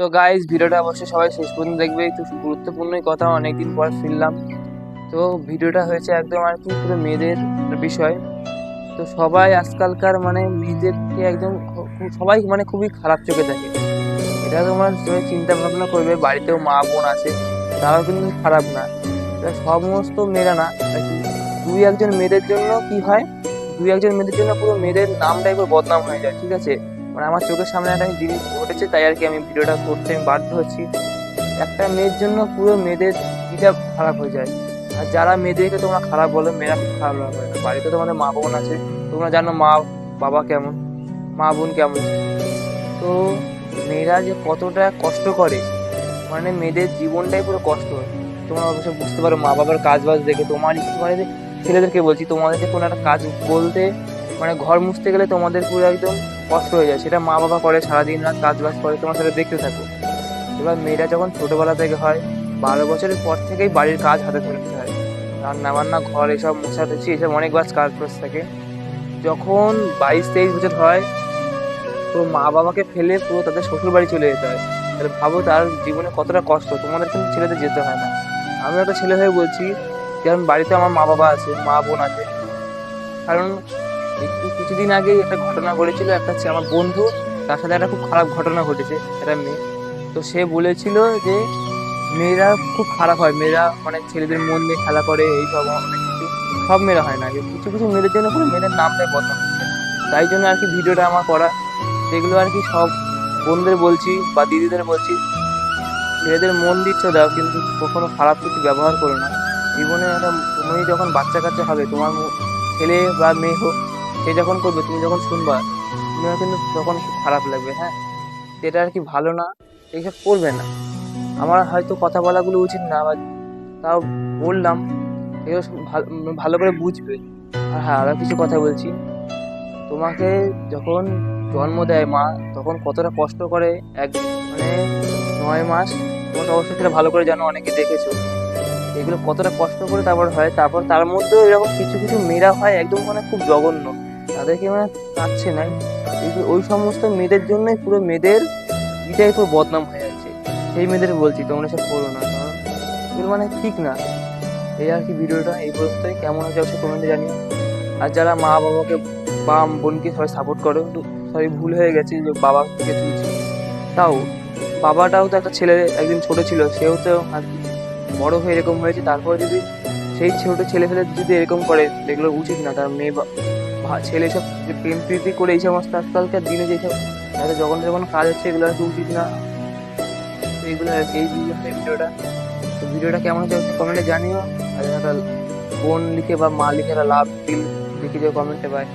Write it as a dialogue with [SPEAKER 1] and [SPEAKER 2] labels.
[SPEAKER 1] তো গাইজ ভিডিওটা অবশ্যই সবাই শেষ পর্যন্ত দেখবে। একটু গুরুত্বপূর্ণই কথা, অনেকদিন পর ফিরলাম। তো ভিডিওটা হয়েছে একদম আর কি পুরো মেয়েদের বিষয়। তো সবাই আজকালকার মানে মেয়েদেরকে একদম সবাই মানে খুবই খারাপ চোখে দেখে। এটা তোমরা তুমি চিন্তা ভাবনা করবে, বাড়িতেও মা বোন আছে, তারাও কিন্তু খারাপ না। এটা সমস্ত মেয়েরা না দুই একজন মেয়েদের জন্য কি হয়? দুই একজন মেয়েদের জন্য পুরো মেয়েদের নামটাই পুরো বদনাম হয়ে যায়, ঠিক আছে? মানে আমার চোখের সামনে একটা জিনিস ঘটেছে, তাই আর কি আমি ভিডিওটা করতে আমি বাধ্য হচ্ছি। একটা মেয়ের জন্য পুরো মেয়েদের এটা খারাপ হয়ে যায়। আর যারা মেয়েদেরকে তোমরা খারাপ বলো, মেয়েরা খুব খারাপ লাগবে বাড়িতে তোমাদের মা বোন আছে, তোমরা জানো মা বাবা কেমন, মা বোন কেমন। তো মেয়েরা যে কতটা কষ্ট করে মানে মেয়েদের জীবনটাই পুরো কষ্ট তোমরা অবশ্য বুঝতে পারো মা বাবার কাজ বাজ দেখে তোমারই মানে যে, ছেলেদেরকে বলছি, তোমাদেরকে কোনো একটা কাজ বলতে মানে ঘর মুছতে গেলে তোমাদের পুরো একদম কষ্ট হয়ে যায়। সেটা মা বাবা করে, সারাদিন রাত কাজ বাজ করে, তোমার সাথে দেখতে থাকো। এবার মেয়েরা যখন ছোটোবেলা থেকে হয়, বারো বছরের পর থেকেই বাড়ির কাজ হাতে ধরতে হয়। রান্না বান্না ঘর এসব মোছাতেছি এসব অনেক কাজ কাজ বাজ থাকে। যখন বাইশ তেইশ বছর হয়, তো মা বাবাকে ফেলে পুরো তাদের শ্বশুর বাড়ি চলে যেতে হয়। তাহলে ভাবো তার জীবনে কতটা কষ্ট, তোমাদের কিন্তু ছেলেদের যেতে হয় না। আমি একটা ছেলে হয়ে বলছি, যেমন বাড়িতে আমার মা বাবা আছে মা বোন আছে। কারণ একটু কিছুদিন আগেই একটা ঘটনা ঘটেছিল, একটা ছে- আমার বন্ধু, তার সাথে একটা খুব খারাপ ঘটনা ঘটেছে, একটা মেয়ে। তো সে বলেছিল যে মেয়েরা খুব খারাপ হয়, মেয়েরা মানে ছেলেদের মন নিয়ে খেলা করে এইসব অনেক কিছু। সব মেয়েরা হয় না কিছু কিছু মেয়েদের জন্য পুরো মেয়েদের নামটাই বদনাম। হচ্ছে। তাই জন্য আর কি ভিডিওটা আমার করা। যেগুলো আর কি সব বোনদের বলছি বা দিদিদের বলছি মেয়েদের মন দিচ্ছ দাও, কিন্তু কখনো খারাপ কিছু ব্যবহার করো না। জীবনে একটা তুমি যখন বাচ্চা কাচ্চা হবে, তোমার ছেলে বা মেয়ে হোক সে যখন করবে, তুমি যখন শুনবা, তোমার কিন্তু তখন খুব খারাপ লাগবে হ্যাঁ? যেটা আর কি ভালো না, এইসব করবে না। আমার হয়তো কথা বলাগুলো উচিত না বা তাও বললাম এগুলো ভালো ভালো করে বুঝবে। আর হ্যাঁ আরও কিছু কথা বলছি। তোমাকে যখন জন্ম দেয় মা, তখন কতটা কষ্ট করে এক মানে নয় মাস, তোমরা অবশ্যই সেটা ভালো করে জানো, অনেকে দেখেছ। এগুলো কতটা কষ্ট করে তারপর হয়, তারপর তার মধ্যেও এরকম কিছু কিছু মেয়েরা হয়, একদম মানে খুব জঘন্য। তাদেরকে মানে পাচ্ছে না। ওই সমস্ত মেয়েদের জন্যই পুরো মেয়েদের এটাই পুরো বদনাম হয়ে যাচ্ছে। সেই মেয়েদের বলছি, তোমরা সব করো না, কারণ মানে ঠিক না। এই আর কি ভিডিওটা, এই পর্যন্তই। কেমন হচ্ছে অবশ্যই কমেন্টে জানিও। আর যারা মা বাবাকে বা বোনকে সবাই সাপোর্ট করো সবাই ভুল হয়ে গেছে যে বাবা থেকে তুলছে। তাও, বাবাটাও তো একটা ছেলে, একদিন ছোট ছিল, সেও তো আর কি বড় হয়ে এরকম হয়েছে। তারপরে যদি সেই ছোট ছেলে ফেলে যদি এরকম করে এগুলো উচিত না, তার মেয়ে ছেলে সব যে প্রেম প্রীতি করে এই সমস্ত আজকালকার দিনে যেসব তাদের যখন যখন কাজ হচ্ছে, এগুলো আর উচিত না। এইগুলো এই ভিডিওটা। তো ভিডিওটা কেমন হচ্ছে কমেন্টে জানিও। আর একটা বোন লিখে বা মা লিখে লাভ দিল, লিখে যে কমেন্টে পায়